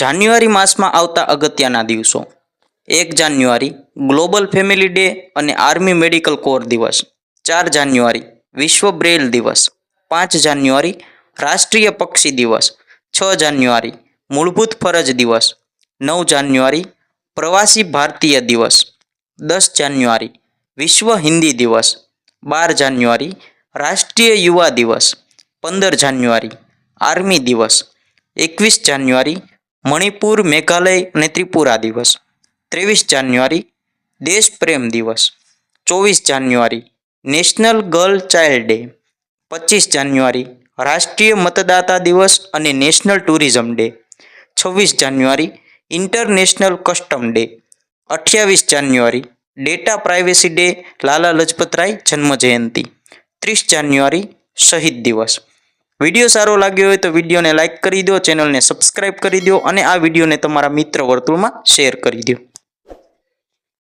જાન્યુઆરી માસમાં આવતા અગત્યના દિવસો. એક જાન્યુઆરી, ગ્લોબલ ફેમિલી ડે અને આર્મી મેડિકલ કોર દિવસ. ચાર જાન્યુઆરી, વિશ્વ બ્રેલ દિવસ. પાંચ જાન્યુઆરી, રાષ્ટ્રીય પક્ષી દિવસ. છ જાન્યુઆરી, મૂળભૂત ફરજ દિવસ. નવ જાન્યુઆરી, પ્રવાસી ભારતીય દિવસ. દસ જાન્યુઆરી, વિશ્વ હિન્દી દિવસ. બાર જાન્યુઆરી, રાષ્ટ્રીય યુવા દિવસ. પંદર જાન્યુઆરી, આર્મી દિવસ. એકવીસ જાન્યુઆરી મણિપુર, મેઘાલય અને ત્રિપુરા દિવસ. ત્રેવીસ જાન્યુઆરી દેશ પ્રેમ દિવસ. ચોવીસ જાન્યુઆરી, નેશનલ ગર્લ ચાઇલ્ડ ડે. પચીસ જાન્યુઆરી, રાષ્ટ્રીય મતદાતા દિવસ અને નેશનલ ટુરિઝમ ડે. છવ્વીસ જાન્યુઆરી, ઇન્ટરનેશનલ કસ્ટમ ડે. અઠ્યાવીસ જાન્યુઆરી, data privacy day, Lala Lajpat Rai જન્મ જયંતિ ત્રીસ જાન્યુઆરી, શહીદ દિવસ. વીડિયો સારો લાગ્યો હોય તો વિડીયોને લાઇક કરી દો, ચેનલને સબસ્ક્રાઇબ કરી દો અને આ વિડીયોને તમારા મિત્ર વર્તુળમાં શેર કરી દો.